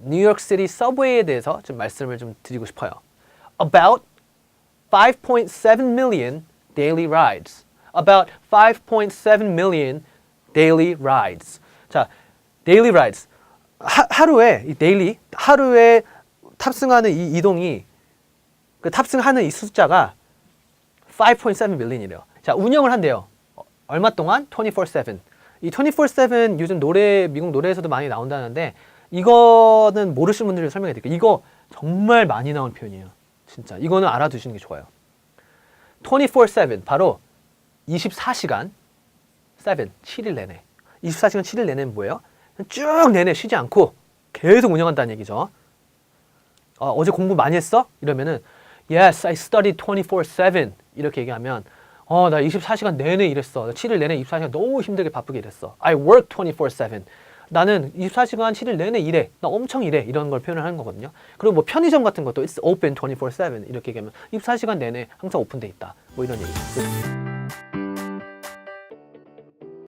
뉴욕 시티 서브웨이에 대해서 좀 말씀을 좀 드리고 싶어요. About 5.7 million daily rides. About 5.7 million daily rides. 자, daily rides. 하, 하루에 이 daily 하루에 탑승하는 이 이동이 그 탑승하는 이 숫자가 5.7 million이래요. 자, 운영을 한대요. 어, 얼마 동안? 24/7. 이 24/7 요즘 노래 미국 노래에서도 많이 나온다는데 이거는 모르시는 분들 설명해 드릴게요. 이거 정말 많이 나온 표현이에요. 진짜. 이거는 알아두시는 게 좋아요. 24/7 바로 24시간 7 7일 내내. 24시간 7일 내내는 뭐예요? 쭉 내내 쉬지 않고 계속 운영한다는 얘기죠. 어, 어제 공부 많이 했어? 이러면은 Yes, I studied 24/7 이렇게 얘기하면 어, 나 24시간 내내 일했어. 7일 내내 24시간 너무 힘들게 바쁘게 일했어. I work 24/7. 나는 24시간 7일 내내 일해. 나 엄청 일해. 이런 걸 표현을 하는 거거든요. 그리고 뭐 편의점 같은 것도 it's open 24/7 이렇게 얘기하면 24시간 내내 항상 오픈돼 있다. 뭐 이런 얘기죠.